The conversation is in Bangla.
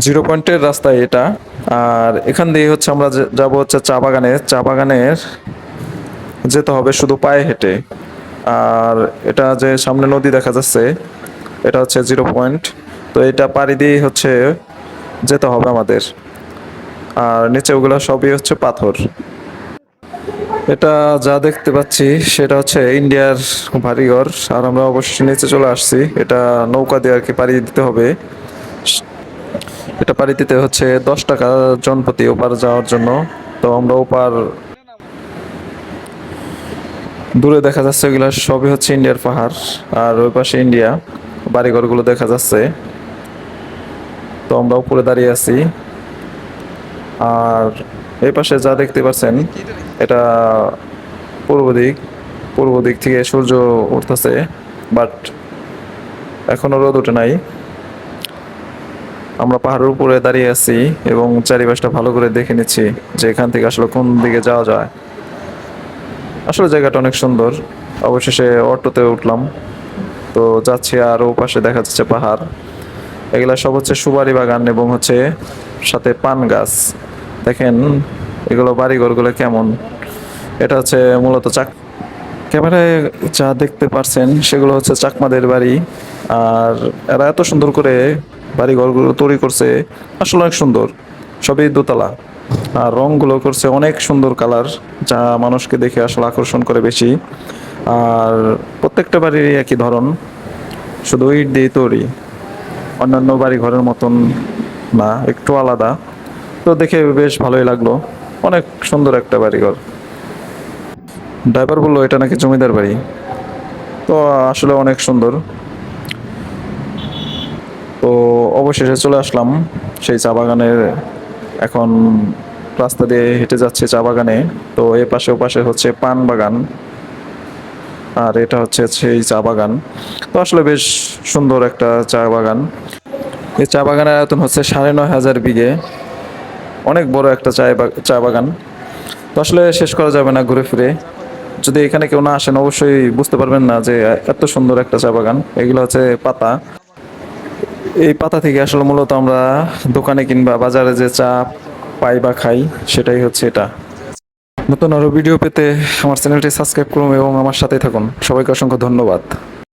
জিরো পয়েন্টের রাস্তায় এটা। আর এখান দিয়ে হচ্ছে আমরা যাব হচ্ছে চা বাগানে। চা বাগানের যেতে হবে শুধু পায়ে হেঁটে। আর এটা যে সামনে নদী দেখা যাচ্ছে, এটা হচ্ছে জিরো পয়েন্ট। তো এটা পাড়ি দিয়ে হচ্ছে যেতে হবে আমাদের। আর নিচে ওগুলো সবই হচ্ছে পাথর। এটা যা দেখতে পাচ্ছি, সেটা হচ্ছে ইন্ডিয়ার বাড়িঘর। আর আমরা অবশ্যই নিচে চলে আসছি। এটা নৌকা দিয়ে আর কি পাড়ি দিতে হবে। এটা পাড়ি দিতে হচ্ছে দশ টাকা জনপ্রতি ওপার যাওয়ার জন্য। তো আমরা ওপার দূরে দেখা যাচ্ছে ওগুলো সবই হচ্ছে ইন্ডিয়ার পাহাড়, আর ওই পাশে ইন্ডিয়া বাড়িঘরগুলো দেখা যাচ্ছে। তো আমরা উপরে দাঁড়িয়ে আছি। আর এই পাশে যা দেখতে পাচ্ছেন, এটা পূর্ব দিক পূর্ব দিক থেকে সূর্য উঠতেছে বাট এখনও রোদ ওঠে নাই। আমরা পাহাড়ের উপরে দাঁড়িয়ে আছি এবং চারিপাশটা ভালো করে দেখে নিচ্ছি যে এখান থেকে আসলে কোন দিকে যাওয়া যায়। আসলে জায়গাটা অনেক সুন্দর। অবশেষে অটোতে উঠলাম। তো যাচ্ছি আর ও পাশে দেখা যাচ্ছে পাহাড়। এগুলা সব হচ্ছে সুপারি বাগান এবং হচ্ছে সাথে পান গাছ। দেখেন এগুলো বাড়িঘরগুলো কেমন। এটা হচ্ছে মূলত চাক ক্যামেরায় যা দেখতে পারছেন সেগুলো হচ্ছে চাকমাদের বাড়ি। আর এরা এত সুন্দর করে বাড়ি ঘরগুলো তৈরি করছে। আসলে অনেক সুন্দর। সবই দোতলা। আর রংগুলো করছে অনেক সুন্দর কালার, যা মানুষকে দেখে আসলে আকর্ষণ করে বেশি। আর প্রত্যেকটা বাড়ির একই ধরন। শুধু ইট দিয়ে তৈরি। অন্যান্য বাড়ি ঘরের মতন না, একটু আলাদা। তো দেখে বেশ ভালোই লাগল। অনেক সুন্দর একটা বাড়িঘর। ড্রাইভার বলল, এটা নাকি জমিদার বাড়ি? তো আসলে অনেক সুন্দর। তো অবশেষে চলে আসলাম সেই চা বাগানের এখন রাস্তা দিয়ে হেঁটে যাচ্ছে চা বাগানে। তো এ পাশে ও পাশে হচ্ছে পান বাগান। আর এটা হচ্ছে সেই চা বাগান। তো আসলে বেশ সুন্দর একটা চা বাগান। এই চা বাগানের আয়তন হচ্ছে সাড়ে নয় হাজার বিঘে। অনেক বড় একটা চা চা বাগান। তো আসলে শেষ করা যাবে না ঘুরে ফিরে। যদি এখানে কেউ না আসেন, অবশ্যই বুঝতে পারবেন না যে এত সুন্দর একটা চা বাগান। এগুলো হচ্ছে পাতা। এই পাতা থেকে আসলে মূলত আমরা দোকানে কিংবা বাজারে যে চা পাই বা খাই, সেটাই হচ্ছে এটা। নতুন আরও ভিডিও পেতে আমার চ্যানেলটি সাবস্ক্রাইব করুন এবং আমার সাথেই থাকুন। সবাইকে অসংখ্য ধন্যবাদ।